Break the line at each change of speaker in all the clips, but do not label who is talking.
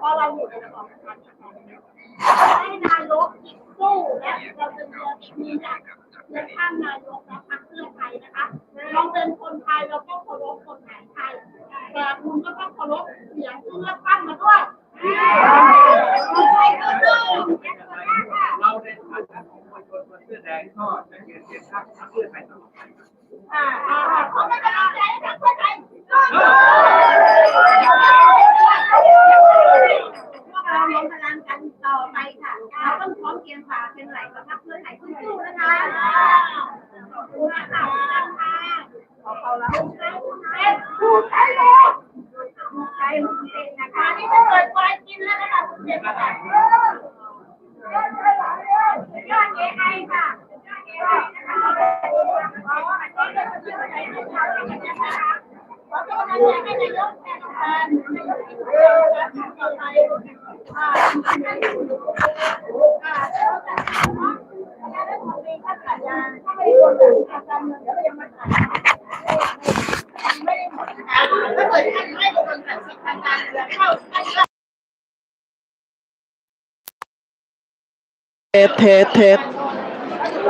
เพราะเราอยู่ในระบอบประชาธิปไตยให้นายกสู้และเราจะมีจากเลือกข้างนายกและพรรคเพื่อไทยนะคะเราเป็นคนไทยเราก็เคารพกฎหมายไทยแต่คุณก็ต้องเคารพเสียงที่เลือกตั้งมาด้วยคนไทยก็สู้ค่ะ
เราในฐานะของมวลชนคนเสื้อแดงก็จะยืนเคียงข้างพรรคเพื่อไทยตลอดไปครับ
อ่าอ่าอ่าขอเป็นกำลังใจให้พรรคเพื่อไทย รวมพลังกันต่อไปค่ะเราต้องพร้อมเคียงบ่าเป็นไหลกับพรรคเพื่อไทยสู้ๆนะคะขอบคุณค่ะขอบคุณแล้วผู้ใช้เลยผู้ใช้ผู้เป็นะคะนี่ถ้าเกิดควายกินแล้วนะคะคุณเจ็บค่ะยอดเอไอค่ะยอดเอไอนะคะ เป็นกำลังใจให้เรานะคะขอเป็นกำลังใจให้นายกแทนนายกอีกครั้งต่อไปอ่าอ่าแล้วแต่ถ้าได้ของดีถ้าขาดยาถ้าไม่ได้คนอื่นทำการเมืองเดี๋ยวเรายังมาถ่ายไม่ได้หมดนะคะถ้าเกิดท่านให้คนตัดสินทางการเมืองเข้าท่านก็
เทสเทสเทส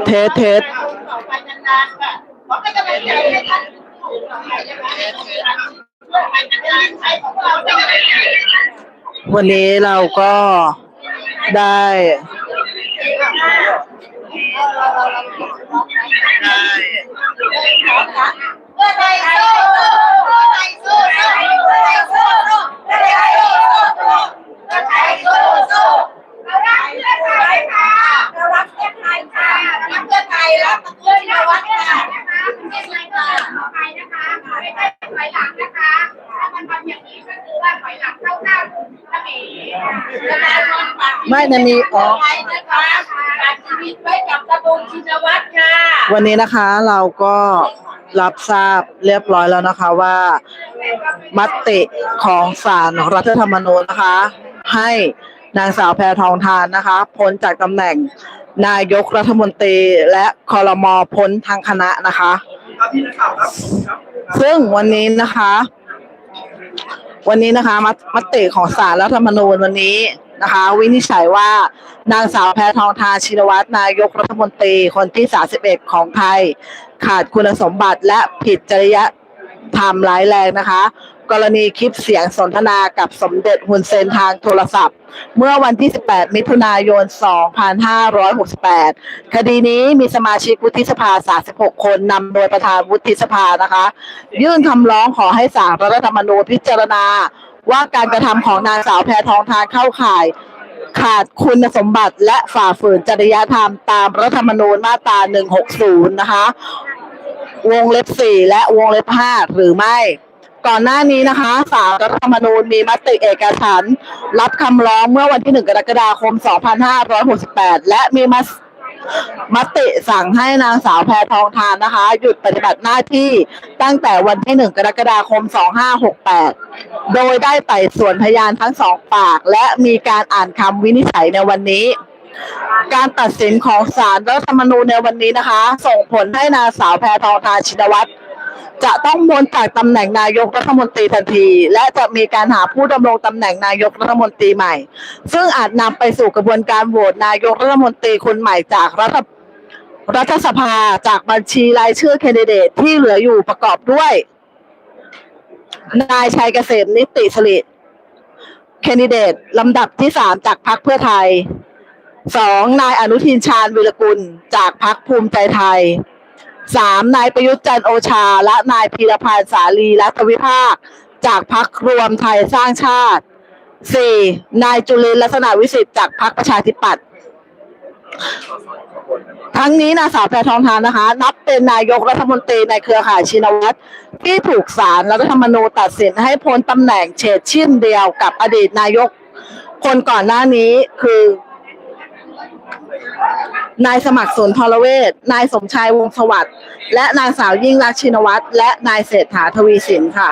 เทสเทส
ต่อไปนานๆค่ะขอเป็นกำลังใจให้ท่าน
วันนี้เราก็ได้
ได้ยสู้เพื่อไทยสู้เพื่อไทยสู้เพื่อไทยสู้เพื่อไทยสู้เรารักเพื่อไทยค่ะเรารักเพื่อไทยค่ะรักเพื่อไทยรักเพื่อนวัดค่ะนะคะไม่ใช่ค่ะต่อไปนะคะไม่ใช่ถอยหลังนะคะถ้ามันทำอย่างนี้ก็คือว่าถอยหลังเข้าหน้าเขมรประชาชนฝาก
ไม่ นะมีอ๋อ
นะคะฝากชีวิตไว้กับตะกูชินวัตรค่ะ
วันนี้นะคะเราก็รับทราบเรียบร้อยแล้วนะคะว่ามติของศาลรัฐธรรมนูญนะคะ ให้นางสาวแพทองทานนะคะพ้นจากตำแหน่งนายกรัฐมนตรีและคอรมอพ้นทางคณะนะคะ ซึ่งวันนี้นะคะ วันนี้นะคะมมติของศาลรัฐธรรมนูญวันนี้ นะคะ วินิจฉัยว่านางสาวแพทองทานชินวัตรนายกรัฐมนตรีคนที่ 31 ของไทย ขาดคุณสมบัติและผิดจริยธรรมร้ายแรงนะคะ กรณีคลิปเสียงสนทนากับสมเด็จฮุนเซนทางโทรศัพท์ เมื่อวันที่ 18 มิถุนายน 2568 คดีนี้มีสมาชิกวุฒิสภา 36 คนนำโดยประธานวุฒิสภานะคะ ยื่นคำร้องขอให้ศาลรัฐธรรมนูญพิจารณา ว่าการกระทำของนางสาวแพทองทานเข้าข่าย ขาดคุณสมบัติและฝ่าฝืนจริยธรรมตามรัฐธรรมนูญมาตรา 160 นะคะ วงเล็บ 4 และวงเล็บ 5 หรือไม่ก่อนหน้านี้นะคะศาลรัฐธรรมนูญมีมติเอกฉันรับคำร้องเมื่อวันที่ 1 กรกฎาคม 2568 และมีมติ มติสั่งให้นางสาวแพทองทานนะคะ หยุดปฏิบัติหน้าที่ตั้งแต่วันที่ 1 กรกฎาคม 2568 โดยได้ไต่สวนพยานทั้งสองปาก และมีการอ่านคำวินิจฉัยในวันนี้ การตัดสินของศาลรัฐธรรมนูญในวันนี้นะคะ ส่งผลให้นางสาวแพทองทานชินวัตร จะต้องพ้นจากตำแหน่งนายกรัฐมนตรีทันที และจะมีการหาผู้ดำรงตำแหน่งนายกรัฐมนตรีใหม่ ซึ่งอาจนำไปสู่กระบวนการโหวตนายกรัฐมนตรีคนใหม่จากรัฐรัฐสภาจากบัญชีรายชื่อแคนดิเดตที่เหลืออยู่ประกอบด้วย นายชัยเกษมนิติสริแคนดิเดตลำดับที่สามจากพรรคเพื่อไทยสองนายอนุทินชาญวิรกุล จากพรรคภูมิใจไทย สามนายประยุทธ์จันโอชา และนายพีรพันธ์สาลีรัฐวิภาค จากพรรครวมไทยสร้างชาติสี่นายจุลินลักษณะวิสิทธิ์จากพรรคประชาธิปัตย์ทั้งนี้นางสาวแพทองทานนะคะ นับเป็นนายกรัฐมนตรีในเครือข่ายชินวัตรที่ถูกศาลรัฐธรรมนูญตัดสินให้พ้นตำแหน่งเฉดชิ้นเดียวกับอดีตนายกคนก่อนหน้านี้คือ นายสมัครสนทรเวชนายสมชายวงศสวัสดิ์และนางสาวยิ่งรักชินวัตรและนายเศรษฐาทวีสินค่ะ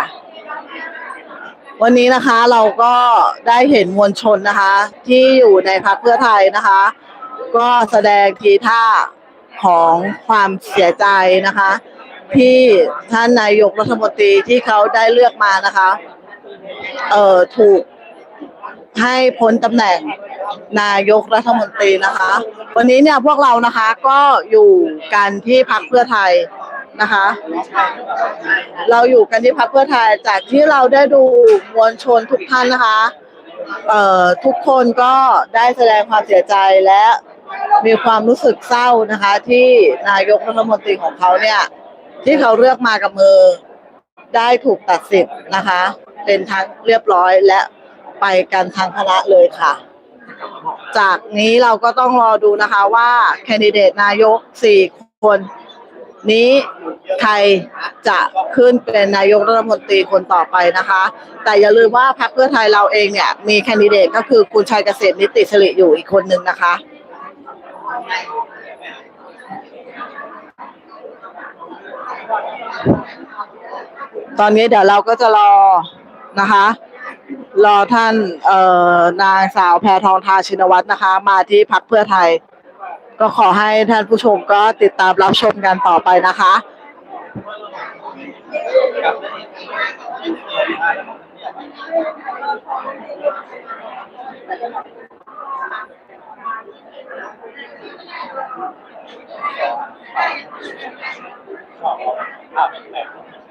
วันนี้นะคะเราก็ได้เห็นมวลชนนะคะ ที่อยู่ในพรรคเพื่อไทยนะคะ ก็แสดงทีท่าของความเสียใจนะคะ ที่ท่านนายกรัฐมนตรีที่เขาได้เลือกมานะคะ เอ่อถูก ให้พ้นตำแหน่งนายกรัฐมนตรีนะคะ วันนี้เนี่ยพวกเรานะคะก็อยู่กันที่พักเพื่อไทยนะคะ เราอยู่กันที่พักเพื่อไทยจากที่เราได้ดูมวลชนทุกท่านนะคะเอ่อทุกคนก็ได้แสดงความเสียใจและมีความรู้สึกเศร้านะคะ ที่นายกรัฐมนตรีของเขาเนี่ย ที่เขาเลือกมากับมือได้ถูกตัดสิทธิ์นะคะ เป็นทั้งเรียบร้อยและ ไปกันทางคณะเลยค่ะ จากนี้เราก็ต้องรอดูนะคะว่าแคนดิเดตนายกสี่คนนี้ใครจะขึ้นเป็นนายกรัฐมนตรีคนต่อไปนะคะ แต่อย่าลืมว่าพรรคเพื่อไทยเราเองเนี่ย มีแคนดิเดตก็คือคุณชัยเกษมนิติสิริอยู่อีกคนนึงนะคะ ตอนนี้เดี๋ยวเราก็จะรอนะคะ รอท่านเอ่อนางสาวแพทองทานชินวัตรนะคะ มาที่พักเพื่อไทย ก็ขอให้ท่านผู้ชมก็ติดตามรับชมกันต่อไปนะคะ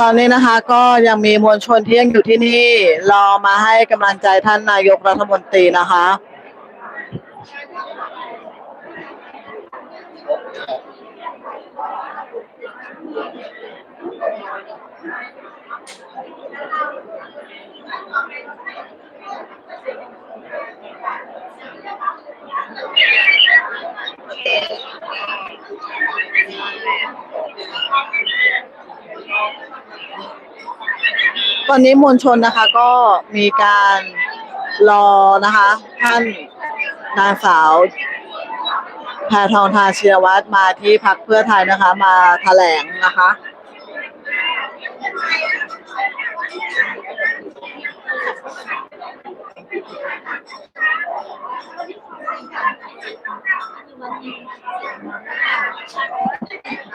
ตอนนี้นะคะก็ยังมีมวลชนที่ยังอยู่ที่นี่ รอมาให้กำลังใจท่านนายกรัฐมนตรีนะคะ ตอนนี้มวลชนนะคะก็มีการรอนะคะ ท่านนางสาวแพทองทานชินวัตรมาที่พักเพื่อไทยนะคะ มาแถลงนะคะ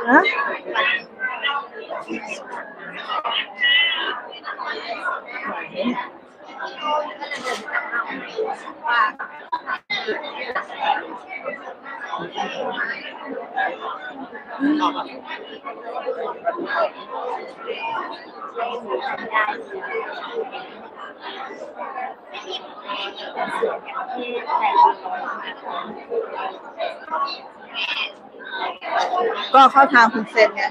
ฮะ ก็เข้าทางคุณเซนไง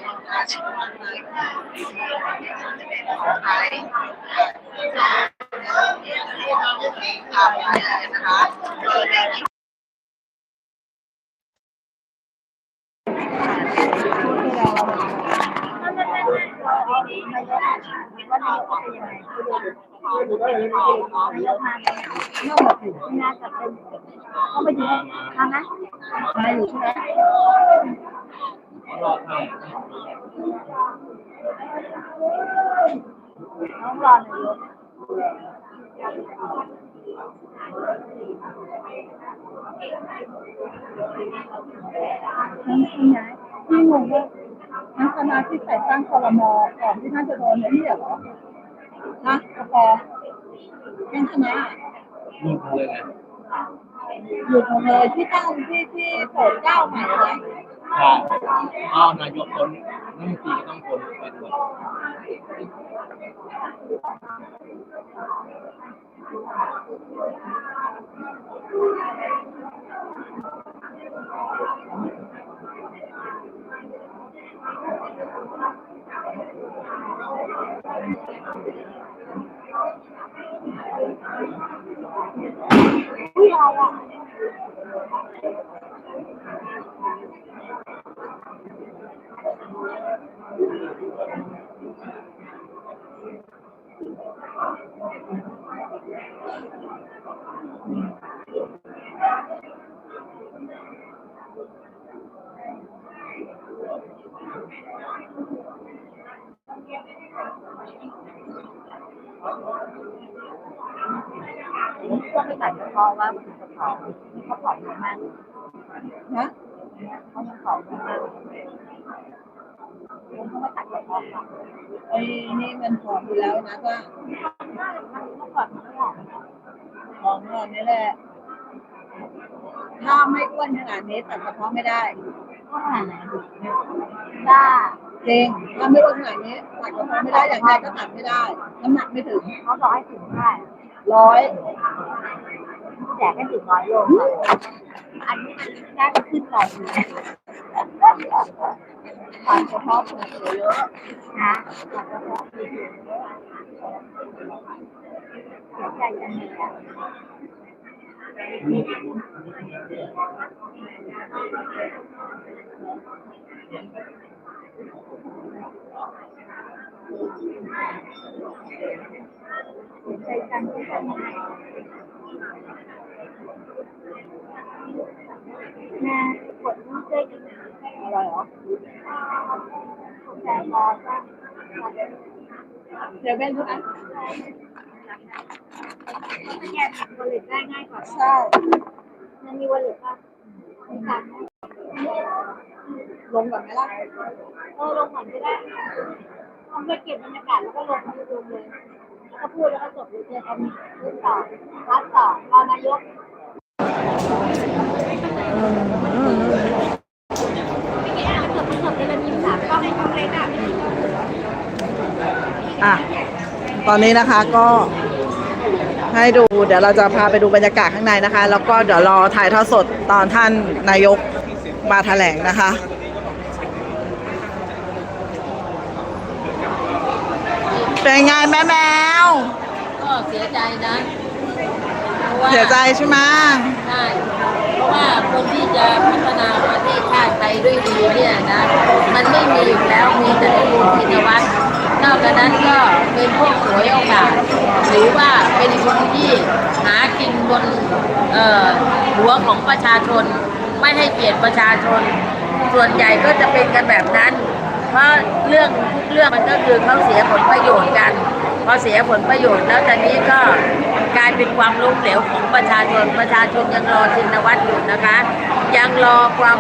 ที่งงว่า ทั้งคณะที่แต่งตั้งคอรมอก่อนที่ท่านจะโดนเนี่ยนี่เหรอนะกพเป็นคณะ
นี่เลยไง
อยู่หมดเลยที่ตั้งที่ที่โปรดเก้าใหม่เลย
ใช่อ้าวนายกคนรัฐมนตีต้องคนไปด้วย
不要了 เพราะว่ามันจะผอมเขาผอมมาก
นะ
เขายังผอมมากผมก็ไม่ตัดกระเพาะค่ะ
ไอ้นี่มันผอมอยู่แล้วนะก็
เมื่อก่อนมันผอม
ผอมเลยนี่แหละถ้าไม่อ้วนขนาดนี้ตัดกระเพาะไม่ได้
ก็ขนาดไหนบ้า
จริงถ้าไม่อ้วนขนาดนี้ตัดกระเพาะไม่ได้อย่างไรก็ตัดไม่ได้ น้ำหนักไม่ถึง
เขาบอกให้ถึงได้
ร้อย
แจกให้ถึงร้อยลค่ะอันนี้มันได้ขึ้นหน่อยนึง
ตัดกระเพาะเผื่อเยอะ
นะเสียใจจังเลยอะใจจังเลย แม่ปวดมือเจ๊กิน
อะไรเหรอ
แต่พอก็
เดี๋ยวเป็นทุกอัน
แยกเป็นวอลเล็ตได้ง่ายกว่า
ใช่
มันมีวอลเล็ตป่ะมีการ
ลงก่อนไหมล่ะ
เออลงก่อนก็ได้ทำเพื่อเก็บบรรยากาศแล้วก็ลงลงเลยแล้วก็พูดแล้วก็จบเลยเจอกันรุ่นต่อรัดต่อรอนายก
อะ ตอนนี้นะคะก็ให้ดูเดี๋ยวเราจะพาไปดูบรรยากาศข้างในนะคะ แล้วก็เดี๋ยวรอถ่ายทอดสดตอนท่านนายกมาแถลงนะคะเป็นไงแม่แมว
ก็เสียใจนะเพราะ ว่า
เสียใจใช่ไหม
ใช่เพราะว่าคนที่จะพัฒนาประเทศชาติไปด้วยดีเนี่ยนะมันไม่มีอยู่แล้วมีแต่คุณธินวัฒน์นอกจากนั้นก็เป็นพวกหวยโอกาสหรือว่าเป็นคนที่หากินบนเอ่อหัวของประชาชน ไม่ให้เกียรติประชาชน ส่วนใหญ่ก็จะเป็นกันแบบนั้น เพราะเรื่องทุกเรื่องมันก็คือเขาเสียผลประโยชน์กันพอเสียผลประโยชน์แล้วตอนนี้ก็ กลายเป็นความล้มเหลวของประชาชนประชาชนยังรอชินวัตรอยู่นะคะ ยังรอความ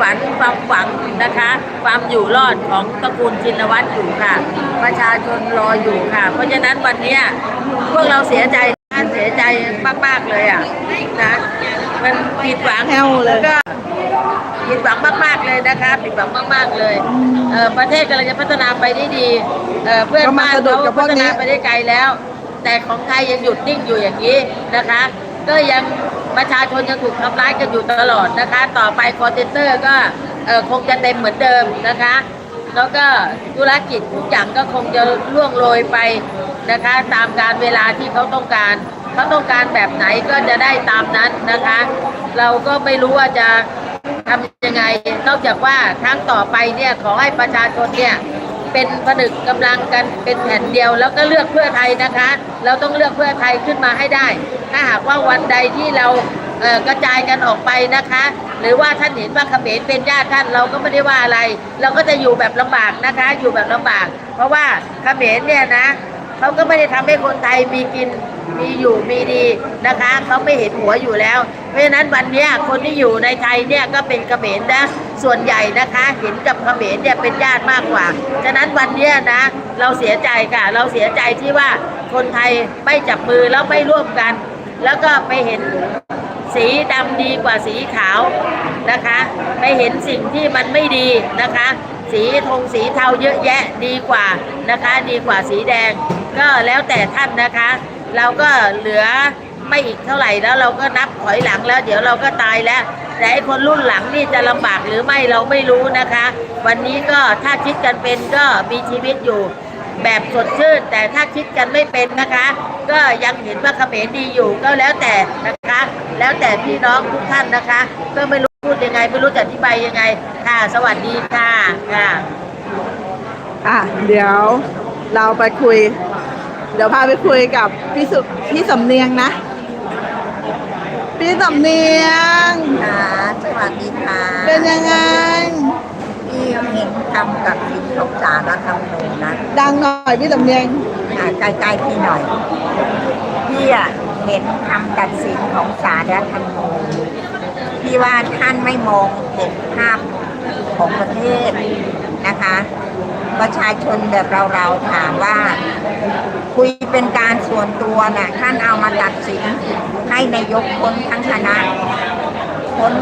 ฝันความหวังนะคะ ความอยู่รอดของตระกูลชินวัตรอยู่ค่ะ ประชาชนรออยู่ค่ะ เพราะฉะนั้นวันนี้พวกเราเสียใจเสียใจมากๆเลยอะนะมันผิดหวัง
แห้วเลย
แวก็ผิดหวังมากๆเลยนะคะผิดหวังมากๆเลยเออประเทศกำลังจะพัฒนาไปได้ดีเออเพื่อนบ้าน
ก็มาสะดุด
เขา
พั
ฒ
นา
ไปได้ไกลแล้ว แต่ของไทยยังหยุดนิ่งอยู่อย่างนี้นะคะ ก็ยังประชาชนยังถูกทำร้ายกันอยู่ตลอดนะคะ ต่อไปคอนเทนเตอร์ก็คงจะเต็มเหมือนเดิมนะคะ แล้วก็ธุรกิจทุกอย่างก็คงจะล่วงโรยไปนะคะ ตามการเวลาที่เขาต้องการเขาต้องการแบบไหนก็จะได้ตามนั้นนะคะ เราก็ไม่รู้ว่าจะทำยังไง นอกจากว่าครั้งต่อไปเนี่ยขอให้ประชาชนเนี่ย เป็นผนึกกำลังกันเป็นแผ่นเดียว แล้วก็เลือกเพื่อไทยนะคะ เราต้องเลือกเพื่อไทยขึ้นมาให้ได้ ถ้าหากว่าวันใดที่เรากระจายกันออกไปนะคะ หรือว่าท่านเห็นว่าเขมรเป็นญาติท่านเราก็ไม่ได้ว่าอะไร เราก็จะอยู่แบบลำบากนะคะ อยู่แบบลำบาก เพราะว่าเขมรเนี่ยนะเขาก็ไม่ได้ทำให้คนไทยมีกิน มีอยู่มีดีนะคะเขาไม่เห็นหัวอยู่แล้ว เพราะฉะนั้นวันนี้คนที่อยู่ในไทยเนี่ยก็เป็นเขมรนะส่วนใหญ่นะคะเห็นกับเขมรเนี่ยเป็นญาติมากกว่า ฉะนั้นวันนี้นะเราเสียใจค่ะ เราเสียใจที่ว่าคนไทยไม่จับมือแล้วไม่ร่วมกัน แล้วก็ไปเห็นสีดำดีกว่าสีขาวนะคะ ไปเห็นสิ่งที่มันไม่ดีนะคะ สีธงสีเทาเยอะแยะดีกว่านะคะ ดีกว่าสีแดง ก็แล้วแต่ท่านนะคะ เราก็เหลือไม่อีกเท่าไหร่แล้วเราก็นับถอยหลังแล้ว เดี๋ยวเราก็ตายแล้ว แต่ไอ้คนรุ่นหลังนี่จะลำบากหรือไม่เราไม่รู้นะคะ วันนี้ก็ถ้าคิดกันเป็นก็มีชีวิตอยู่แบบสดชื่น แต่ถ้าคิดกันไม่เป็นนะคะ ก็ยังเห็นว่าเขมรดีอยู่ก็แล้วแต่นะคะ แล้วแต่พี่น้องทุกท่านนะคะ ก็ไม่รู้พูดยังไง ไม่รู้จะอธิบายยังไงค่ะ สวัสดีค่ะค่ะ
อะเดี๋ยวเราไปคุย เดี๋ยวพาไปคุยกับพี่สุพี่สำเนียงนะ พี่สำเนียง
ค่ะสวัสดีค่ะ
เป็นยังไง
พี่เห็นทำกับสินของสารรัฐธรรมนูญนะ
ดังหน่อยพี่สำเนียง
อ่าใกล้ๆพี่หน่อย พี่อะเห็นคำตัดสินของสารรัฐธรรมนูญพี่ว่าท่านไม่มองเห็นภาพของประเทศนะคะ ประชาชนแบบเราๆถามว่า คุยเป็นการส่วนตัวน่ะท่านเอามาตัดสินให้นายกพ้นทั้งคณะพ้น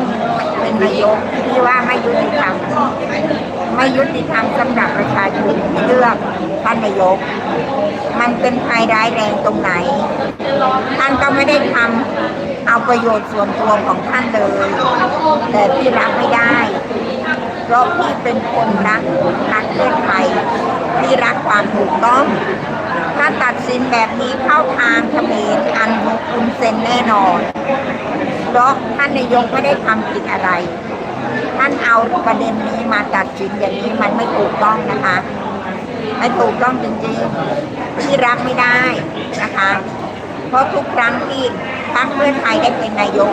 เป็นนายกที่ว่าไม่ยุติธรรมไม่ยุติธรรมสำหรับประชาชนที่เลือกท่านนายก มันเป็นภัยร้ายแรงตรงไหน ท่านก็ไม่ได้ทำเอาประโยชน์ส่วนตัวของท่านเลย แต่พี่รับไม่ได้ เพราะพี่เป็นคนรักรักเพื่อไทยพี่รักความถูกต้อง ถ้าตัดสินแบบนี้เข้าทางเขมรอันของคุณเซ็นแน่นอน เพราะท่านนายกไม่ได้ทำผิดอะไร ท่านเอาประเด็นนี้มาตัดสินอย่างนี้มันไม่ถูกต้องนะคะไม่ถูกต้องจริงๆที่รับไม่ได้นะคะ เพราะทุกครั้งที่พรรคเพื่อไทยได้เป็นนายก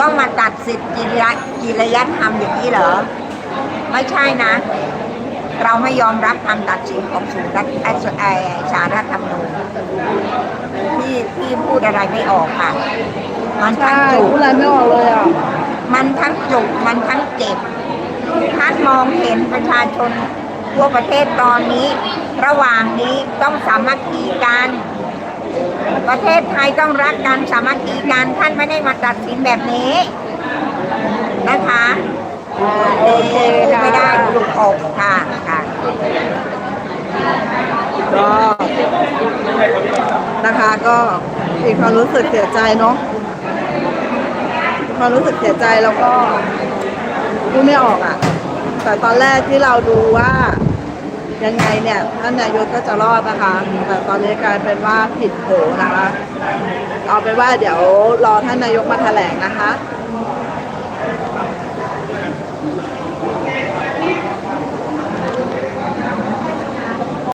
ต้องมาตัดสิทธิ์จิรจิริยธรรมอย่างนี้เหรอ ไม่ใช่นะ เราไม่ยอมรับคำตัดสินของศูนย์รัฐเอ่อเอ่อสารรัฐธรรมนูญพี่พี่พูดอะไรไม่ออกค่ะ มันทั้
ใช่
งจุก
พูดอะไรไม่ออกเลยอะ
มันทั้งจุกมันทั้งเจ็บท่านมองเห็นประชาชนทั่วประเทศตอนนี้ ระหว่างนี้ต้องสามัคคีกันประเทศไทยต้องรักกันสามัคคีกันท่านไม่ได้มาตัดสินแบบนี้นะคะ
โอเค
พูด
ค่ะ
ไม่ได้ลูกอกค่ะค่ะ
ก็นะคะก็มีความรู้สึกเสียใจเนาะความรู้สึกเสียใจแล้วก็พูดไม่ออกอะ แต่ตอนแรกที่เราดูว่ายังไงเนี่ยท่านนายกก็จะรอดนะคะ แต่ตอนนี้กลายเป็นว่าผิดโผนะคะ เอาเป็นว่าเดี๋ยวรอท่านนายกมาแถลงนะคะ